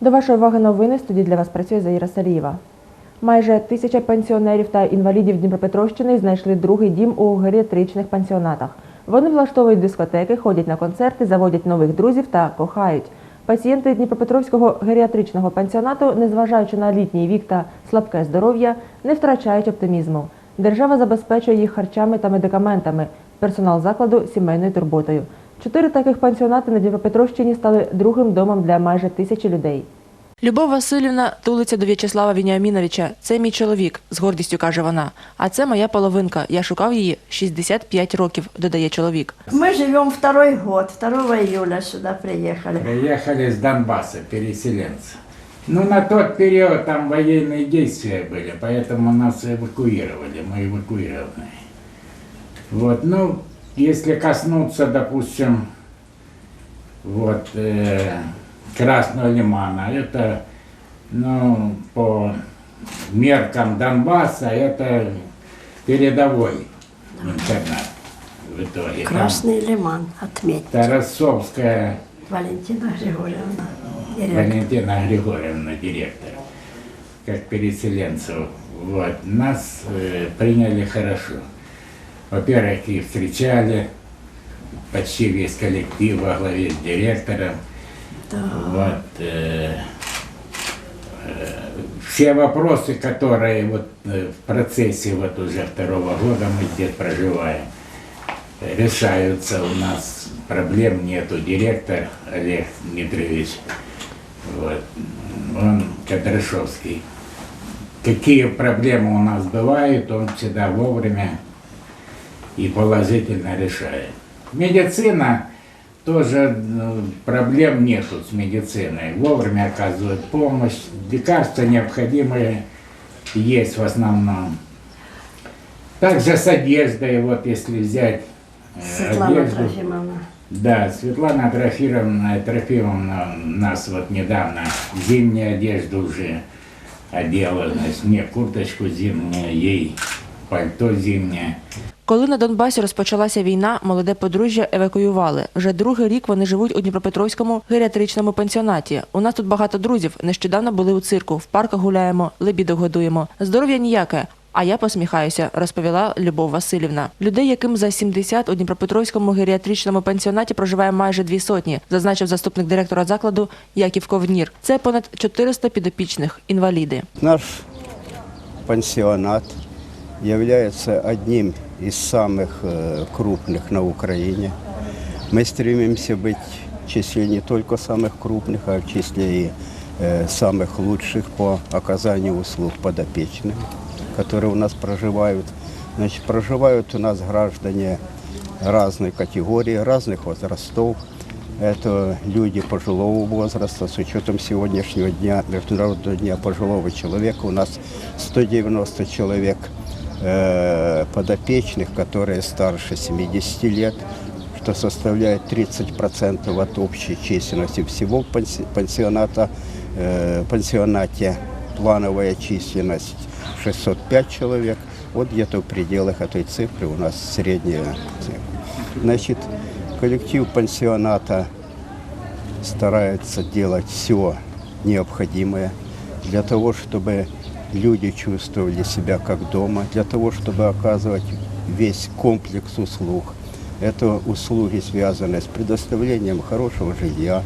До вашої уваги новини студії для вас працює Заїра Салієва. Майже тисяча пенсіонерів та інвалідів Дніпропетровщини знайшли другий дім у геріатричних пансіонатах. Вони влаштовують дискотеки, ходять на концерти, заводять нових друзів та кохають. Пацієнти Дніпропетровського геріатричного пансіонату, незважаючи на літній вік та слабке здоров'я, не втрачають оптимізму. Держава забезпечує їх харчами та медикаментами, персонал закладу сімейною турботою. Чотири таких пансіонати на Дніпропетровщині стали другим домом для майже тисячі людей. Любов Васильівна тулиться до В'ячеслава Вініаміновича. Це мій чоловік, з гордістю каже вона. А це моя половинка. Я шукав її 65 років, додає чоловік. Мы живем второй год, 2 июля сюда приехали. Приехали с Донбасса, переселенцы. Ну, на тот период там военные действия были, поэтому нас эвакуировали, мы эвакуированы. Вот, ну, если коснуться, допустим, вот, э, Красного Лимана, это, ну, по меркам Донбасса, это передовой интернат в итоге. Там Красный лиман, отметьте. Тарасовская Валентина Григорьевна. директор. Валентина Григорьевна, директор, как переселенцев. Вот. Нас э, приняли хорошо. Во-первых, и встречали почти весь коллектив во главе с директором. Вот, э, э, все вопросы, которые вот э, в процессе вот уже второго года мы здесь проживаем, решаются у нас, проблем нету. Директор Олег Дмитриевич, вот, он Кадрашовский. Какие проблемы у нас бывают, он всегда вовремя и положительно решает. Медицина тоже ну, проблем нету с медициной. Вовремя оказывают помощь. Лекарства необходимые есть в основном. Также с одеждой, вот если взять э, Светлана одежду. Трофимовна. Да, Светлана Трофимовна, Трофимовна нас вот недавно зимнюю одежду уже одела. Значит, мне курточку зимнюю, ей пальто зимнее. Коли на Донбасі розпочалася війна, молоде подружжя евакуювали. Вже другий рік вони живуть у Дніпропетровському геріатричному пансіонаті. У нас тут багато друзів. Нещодавно були у цирку, в парках гуляємо, лебідок годуємо. Здоров'я ніяке. А я посміхаюся, розповіла Любов Васильівна. Людей, яким за 70 у Дніпропетровському геріатричному пансіонаті проживає майже дві сотні, зазначив заступник директора закладу Яків Ковнір. Це понад 400 підопічних інваліди. Наш пансионат является одним из самых э, крупных на Украине. Мы стремимся быть в числе не только самых крупных, а в числе и э, самых лучших по оказанию услуг подопечным, которые у нас проживают. Значит, проживают у нас граждане разной категории, разных возрастов. Это люди пожилого возраста. С учетом сегодняшнего дня, Международного дня пожилого человека, у нас 190 человек э, подопечных, которые старше 70 лет, что составляет 30% от общей численности всего панси- пансионата. Э, пансионате плановая численность 605 человек. Вот где-то в пределах этой цифры у нас средняя цифра. Значит, коллектив пансионата старается делать все необходимое для того, чтобы люди чувствовали себя как дома, для того, чтобы оказывать весь комплекс услуг. Это услуги, связанные с предоставлением хорошего жилья,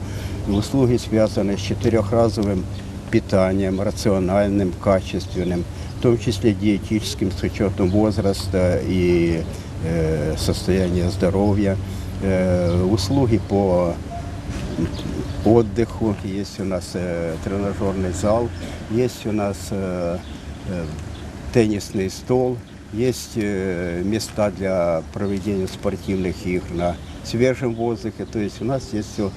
услуги, связанные с четырехразовым питанием, рациональным, качественным, в том числе диетическим с учетом возраста и э, состояния здоровья, Э, услуги по отдыху, есть у нас э, тренажерный зал, есть у нас э, э, теннисный стол, есть э, места для проведения спортивных игр на свежем воздухе, то есть у нас есть все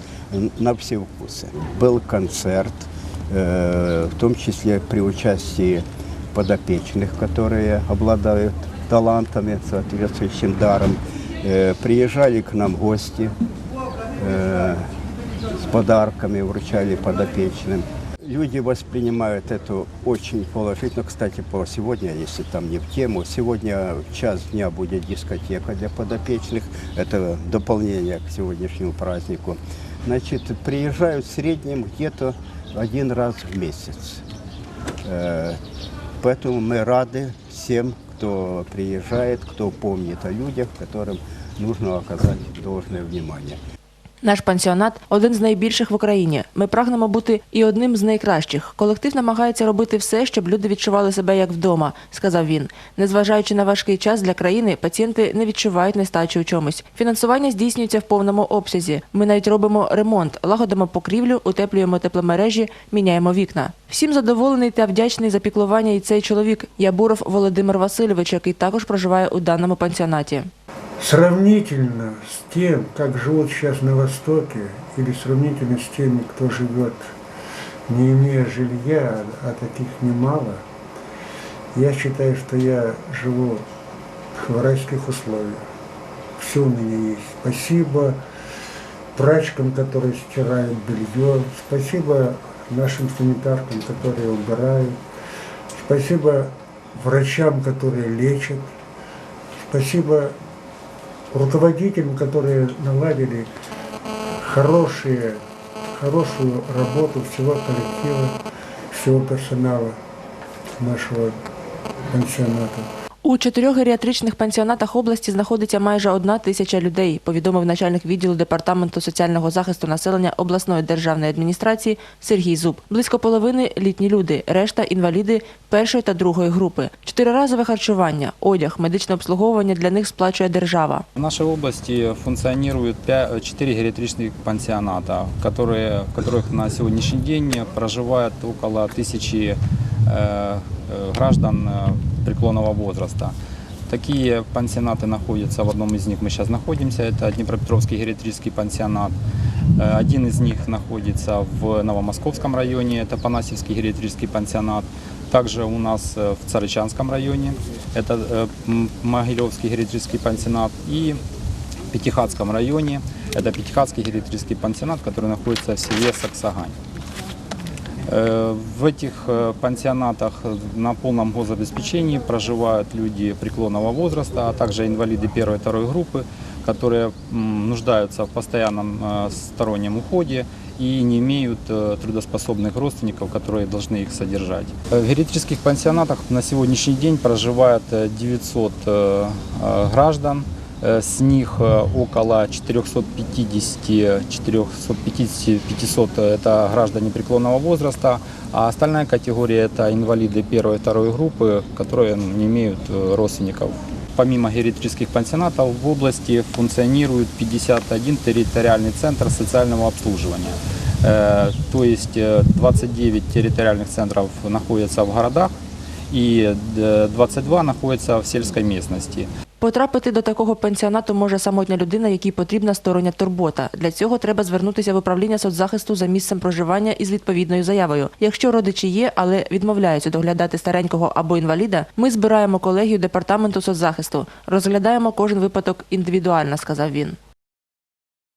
на все вкусы. Был концерт, э, в том числе при участии подопечных, которые обладают талантами, соответствующим даром. Э, Приезжали к нам гости, э, С подарками вручали подопечным. Люди воспринимают это очень положительно. Кстати, по сегодня, если там не в тему, сегодня час дня будет дискотека для подопечных. Это дополнение к сегодняшнему празднику. Значит, приезжают в среднем где-то один раз в месяц. Э, Поэтому мы рады всем, кто приезжает, кто помнит о людях, которым нужно оказать должное внимание. Наш пансіонат один з найбільших в Україні. Ми прагнемо бути і одним з найкращих. Колектив намагається робити все, щоб люди відчували себе як вдома, сказав він. Незважаючи на важкий час для країни, пацієнти не відчувають нестачі у чомусь. Фінансування здійснюється в повному обсязі. Ми навіть робимо ремонт, лагодимо покрівлю, утеплюємо тепломережі, міняємо вікна. Всім задоволений та вдячний за піклування і цей чоловік Ябуров Володимир Васильович, який також проживає у даному пансіонаті. Сравнительно с тем, как живут сейчас на Востоке, или сравнительно с теми, кто живет, не имея жилья, а таких немало, я считаю, что я живу в райских условиях. Все у меня есть. Спасибо прачкам, которые стирают белье. Спасибо нашим санитаркам, которые убирают. Спасибо врачам, которые лечат. Спасибо руководителям, которые наладили хорошие, хорошую работу всего коллектива, всего персонала нашего пансионата. У чотирьох геріатричних пансіонатах області знаходиться майже одна тисяча людей, повідомив начальник відділу департаменту соціального захисту населення обласної державної адміністрації Сергій Зуб. Близько половини літні люди, решта інваліди першої та другої групи. Чотириразове харчування, одяг, медичне обслуговування для них сплачує держава. В нашей области функционируют 4 гериатричных пансионата, которые, в которых на сегодняшний день проживает около тысячи э, э, граждан э, преклонного возраста. Такие пансионаты находятся, в одном из них мы сейчас находимся, это Днепропетровский гериатрический пансионат. Э, Один из них находится в Новомосковском районе, это Панасевский гериатрический пансионат. Также у нас э, в Царычанском районе, это э, М- Могилевский гериатрический пансионат. И в Пятихатском районе, это Пятихатский гериатрический пансионат, который находится в селе Саксагань. Э, В этих э, пансионатах на полном гособеспечении проживают люди преклонного возраста, а также инвалиды первой и второй группы, которые м, нуждаются в постоянном э, стороннем уходе и не имеют э, трудоспособных родственников, которые должны их содержать. Э, В гериатрических пансионатах на сегодняшний день проживает э, 900 э, э, граждан, Э, С них э, около 450, 450 500 это граждане преклонного возраста, а остальная категория это инвалиды первой и второй группы, которые не имеют э, родственников. Помимо гериатрических пансионатов в области функционирует 51 территориальный центр социального обслуживания. Э, То есть э, 29 территориальных центров находятся в городах и э, 22 находятся в сельской местности. Потрапити до такого пенсіонату може самотня людина, якій потрібна стороння турбота. Для цього треба звернутися в управління соцзахисту за місцем проживання із відповідною заявою. Якщо родичі є, але відмовляються доглядати старенького або інваліда, ми збираємо колегію департаменту соцзахисту, розглядаємо кожен випадок індивідуально, сказав він.